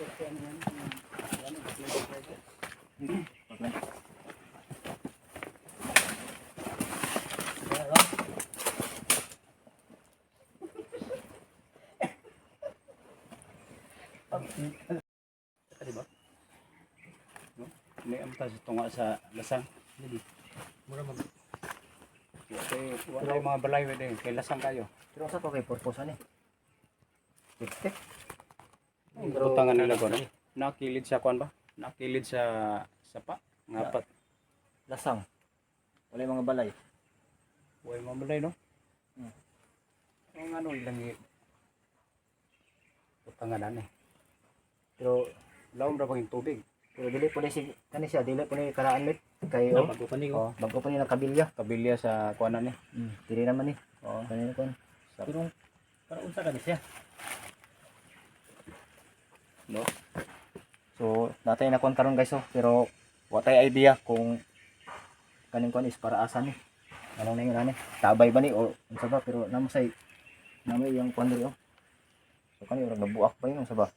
Diba? No? May amta sa tunga sa lasang. Mura mag Kaya wala yung mga balay. Kay lasang kayo. Pero sa to kay purpose ani. Tiktik. Butangan nila ko. No? Nakilid sa kuan ba? Nakilid sa sapa. Ngapat. lasang. Wala mga balay. Huwag mga balay no? Hmm. Ang ano ilang butangan eh. Pero Laom ra pang tubig. pero dili po ni si kani siya dili po ni karaan mit kay oh. Bago pa ni Oh, bago pa ni nakabilya. Kabilya sa kuanan ni. Mm. Dili naman ni. Oo. Kanina kon. Sa- Pero para unsa kani siya? No? So, natay na kon karon guys oh, pero wa tay idea kung kaning kon is para asa ni. Anong na yun ani? Tabay ba ni o unsa ba pero namo say namo yung kon diri oh. So kani ora nabuak ba yun unsa ba?